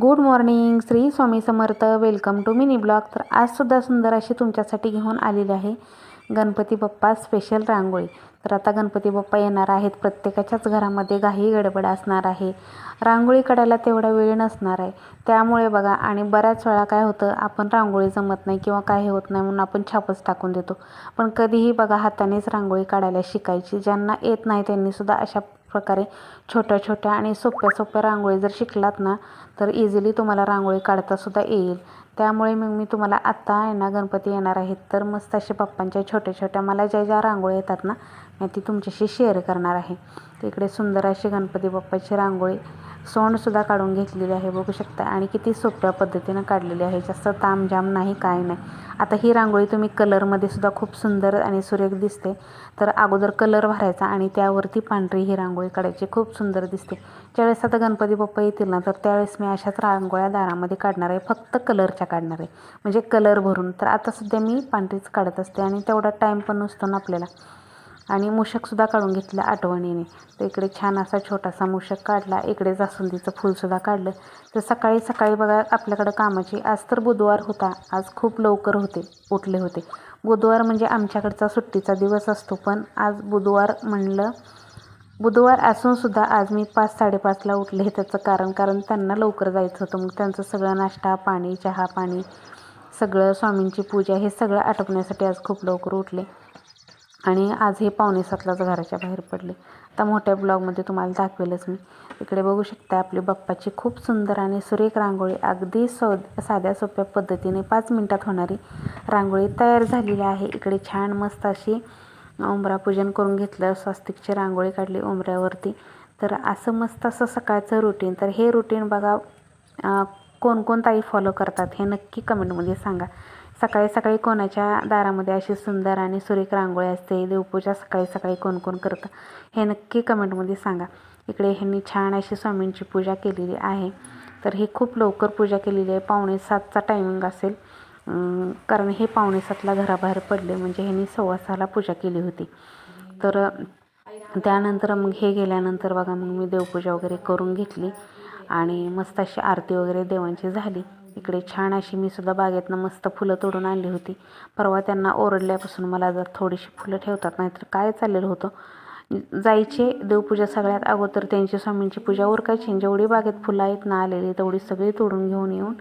Good morning Shri Swami Samarth. Welcome to mini blog तर आजसुद्धा सुंदर अशी तुमच्यासाठी घेऊन आलेली आहे गणपती बाप्पा स्पेशल रांगोळी. तर आता गणपती बाप्पा येणार आहेत. प्रत्येकाच्याच घरामध्ये घाई गडबड असणार आहे. रांगोळी काढायला तेवढा वेळ नसणार आहे. त्यामुळे बघा आणि बऱ्याच वेळा काय होतं आपण रांगोळी जमत नाही किंवा काही होत नाही म्हणून आपण छापच टाकून देतो. पण कधीही बघा हातानेच रांगोळी काढायला शिकायची. ज्यांना येत नाही त्यांनीसुद्धा अशा प्रकारे छोट्या छोट्या आणि सोप्या सोप्या रांगोळी जर शिकलात ना तर इझिली तुम्हाला रांगोळी काढतासुद्धा येईल. त्यामुळे मग मी तुम्हाला आत्ता आहे ना गणपती येणार आहेत तर मस्त असे पप्पांच्या छोट्या छोट्या मला ज्या ज्या रांगोळी येतात ना ती तुमच्याशी शेअर करणार आहे. तिकडे सुंदर अशी गणपती बाप्पाची रांगोळी सोंडसुद्धा काढून घेतलेली आहे बघू शकता. आणि किती सोप्या पद्धतीनं काढलेली आहे. जास्त तामजाम नाही काय नाही. आता ही रांगोळी तुम्ही कलरमध्ये सुद्धा खूप सुंदर आणि सुरेख दिसते. तर अगोदर कलर भरायचा आणि त्यावरती पांढरी ही रांगोळी काढायची. खूप सुंदर दिसते. ज्यावेळेस आता गणपती बाप्पा येतील ना तर त्यावेळेस मी अशाच रांगोळ्या दारामध्ये काढणार आहे. फक्त कलरच्या काढणार आहे. म्हणजे कलर भरून. तर आता सध्या मी पांढरीच काढत असते आणि तेवढा टाईम पण नसतो ना आपल्याला. आणि मूषकसुद्धा काढून घेतलं आठवणीने. तर इकडे छान असा छोटासा मूषक काढला इकडे जास्वंदीचं फूलसुद्धा काढलं. तर सकाळी सकाळी बघा आपल्याकडं कामाची. आज तर बुधवार होता. आज खूप लवकर होते उठले होते. बुधवार म्हणजे आमच्याकडचा सुट्टीचा दिवस असतो पण आज बुधवार म्हणलं बुधवार असूनसुद्धा आज मी पाच साडेपाचला उठले त्याचं कारण कारण त्यांना लवकर जायचं होतं. मग त्यांचं सगळं नाश्ता पाणी चहा पाणी सगळं स्वामींची पूजा हे सगळं आटपण्यासाठी आज खूप लवकर उठले. आणि आज हे पावणे सातलाच घराच्या बाहेर पडले. आता मोठ्या ब्लॉगमध्ये तुम्हाला दाखवेलच मी. इकडे बघू शकता आपली बाप्पाची खूप सुंदर आणि सुरेख रांगोळी. अगदी सौ साध्या सोप्या पद्धतीने पाच मिनटात होणारी रांगोळी तयार झालेली आहे. इकडे छान मस्त अशी उमरापूजन करून घेतलं. स्वस्तिकची रांगोळी काढली उंबऱ्यावरती. तर असं मस्त असं सकाळचं रुटीन तर हे रुटीन बघा कोणकोणताही ताई फॉलो करतात हे नक्की कमेंटमध्ये सांगा. सकाळी सकाळी कोणाच्या दारामध्ये अशी सुंदर आणि सुरेख रांगोळी असते? देवपूजा सकाळी सकाळी कोण कोण करतं? हे नक्की कमेंटमध्ये सांगा. इकडे ह्यांनी छान अशी स्वामींची पूजा केलेली आहे. तर ही खूप लवकर पूजा केलेली आहे. पावणे सातचा टायमिंग असेल. कारण हे पावणे सातला घराबाहेर पडले. म्हणजे ह्यांनी सव्वा सहाला पूजा केली होती. तर त्यानंतर मग हे गेल्यानंतर बघा मग मी देवपूजा वगैरे करून घेतली. आणि मस्त अशी आरती वगैरे देवांची झाली. इकडे छान अशी मी सुद्धा बागेतनं मस्त फुलं तोडून आणली होती. परवा त्यांना ओरडल्यापासून मला जर थोडीशी फुलं ठेवतात नाहीतर काय चाललेलं होतं. जायचे देवपूजा सगळ्यात अगोदर त्यांची स्वामींची पूजा उरकायची जेवढी बागेत फुलं आहेत ना आलेली तेवढी सगळी तोडून घेऊन येऊन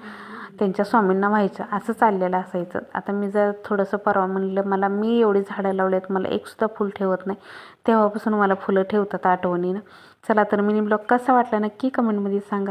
त्यांच्या स्वामींना व्हायचं असं चाललेलं असायचं. आता मी जर थोडंसं परवा म्हणलं मला मी एवढी झाडं लावलेत मला एकसुद्धा फुल ठेवत नाही. तेव्हापासून मला फुलं ठेवतात आठवणीनं. चला तर मिनी ब्लॉग कसा वाटला नक्की कमेंटमध्ये सांगा.